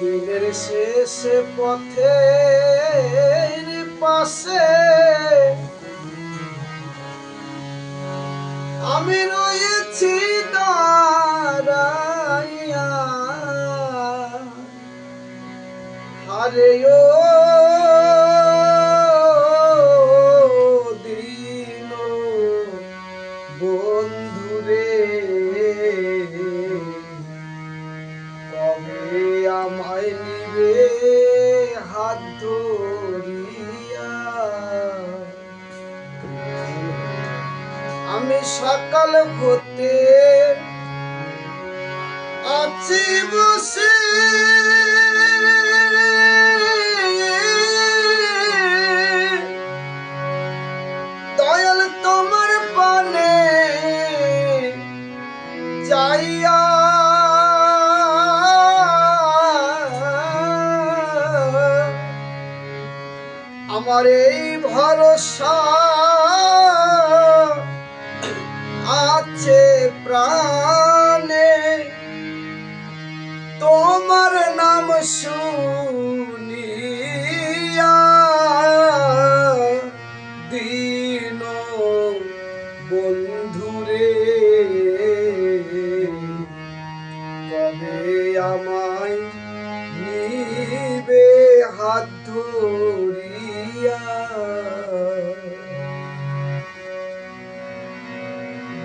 দিনের শেষে পথের পাশে। আমি রয়েছি দাঁড়াইয়া। হারে ও আমি সকাল হতে আছি বসে। দয়াল তোমার পানে যাইয়া। আমার এই ভরসা रा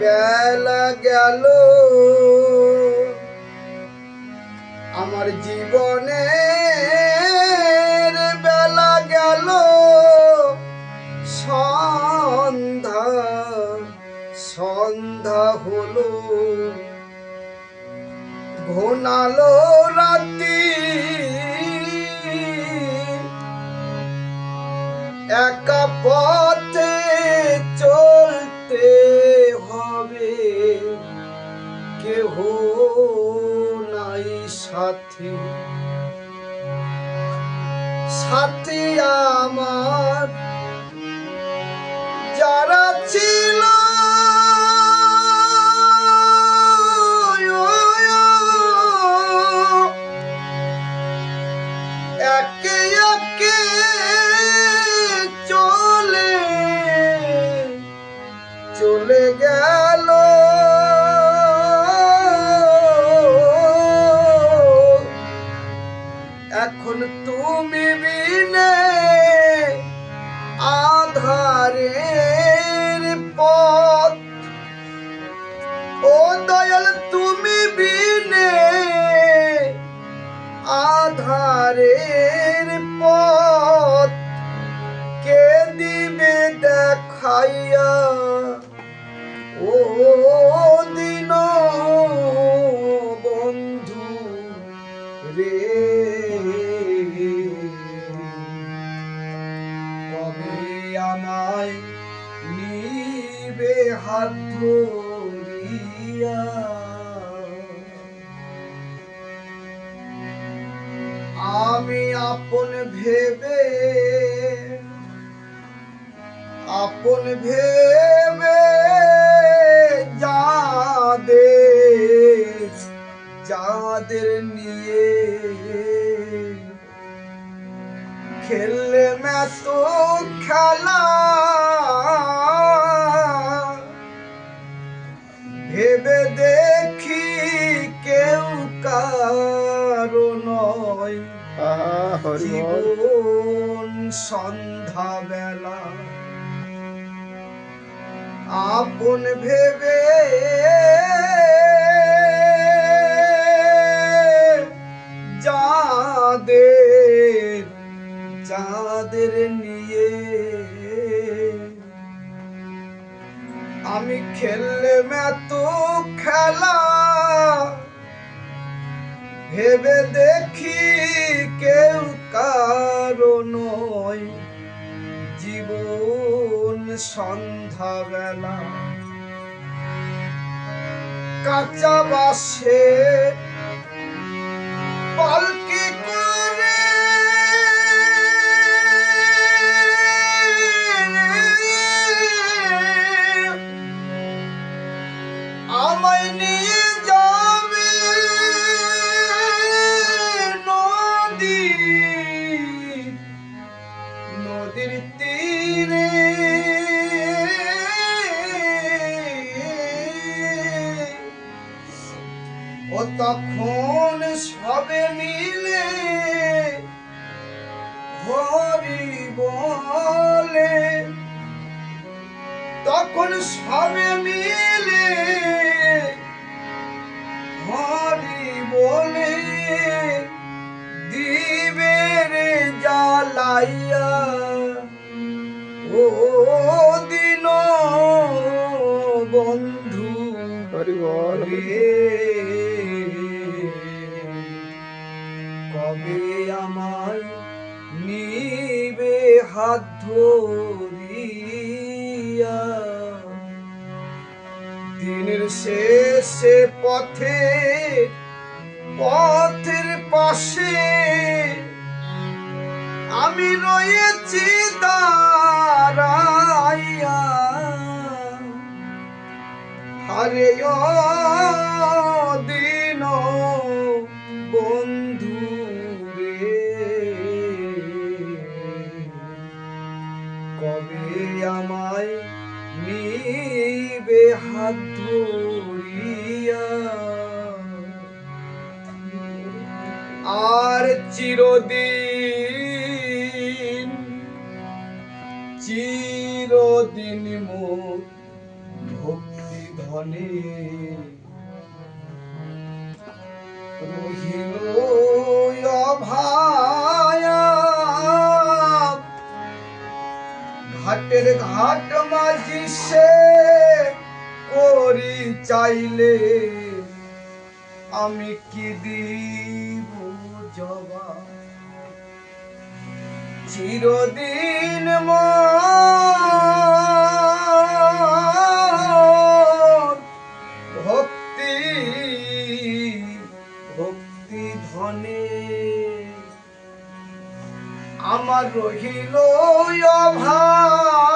বেলা গেল। আমার জীবনে বেলা গেল। সন্ধ্যা সন্ধ্যা হলো। ঘনালো রাতি একা পথে কেহ নাই সাথী। সাথী আমার যারা ছিল একে একে parei আমি আপন ভেবে আপন ভেবে যাদের যাদের নিয়ে খেললে ম্যাত খেলা জীবন সন্ধ্যা বেলা আপন ভেবে যাদের যাদের নিয়ে আমি খেললে ম্যাত খেলা ভেবে দেখি কেউ কারণ জীবন সন্ধ্যা বেলা কাঁচা বাসে পালকি তখন সবে মিলে হরি বলে। তখন সবে মিলে কবে আমার নিবে হাত ধরিয়া? দিনের শেষে পথে পথের পাশে আমি রয়েছি নিবে হাত ধরিয়া। আর চিরদিন চিরদিন মোর ভক্তি ধনে রহিল ঘাটের ঘাট মাঝি সে করি চাইলে আমি কি দিব জবাব? চিরদিন ভক্তি ভক্তি ধনে আমার রহিল অভাব।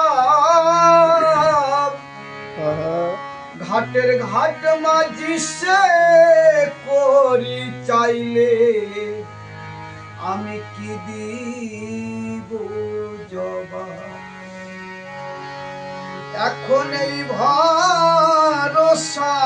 ঘাটের ঘাট মাঝি সে করি চাইলে। আমি কি দিব জবা এখন এই ভরসা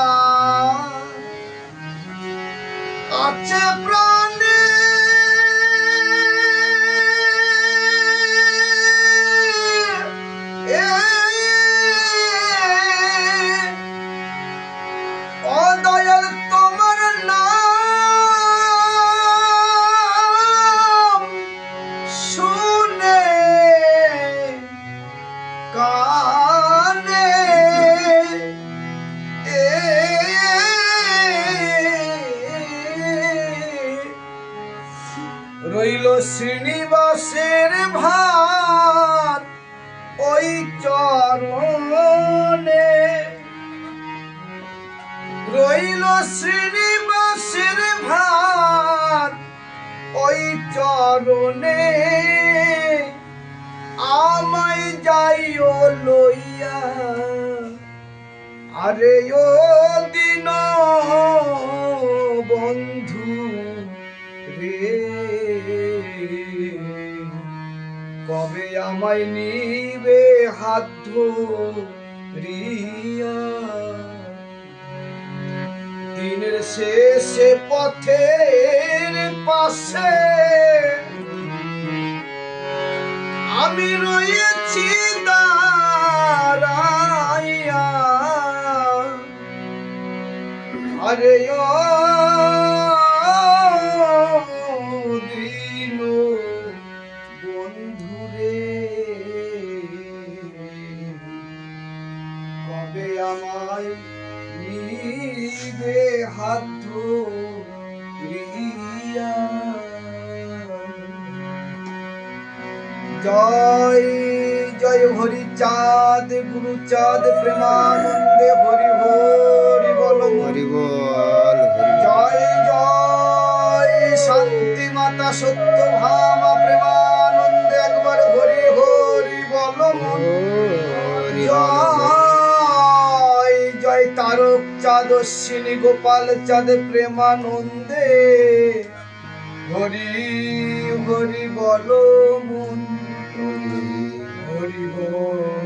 চরণে আমায় যাইও লইয়া। আরে ও দিন বন্ধু রে, কবে আমায় নিবে হাত ধরিয়া? দিনের শেষে পথের পাশে আমি রয়েছি দাঁড়াইয়া আরে ও চাঁদ গুরু চাঁদ প্রেমানন্দে হরি হরি বল। হরি বল হরি জয় জয় শান্তি মাতা সত্য ভামা প্রেমানন্দে একবার হরি হরি বল। হরি জয় জয় তারক চাঁদ অশ্বিনী গোপাল চাঁদ প্রেমানন্দে হরি হরি বল। মন হরি বল।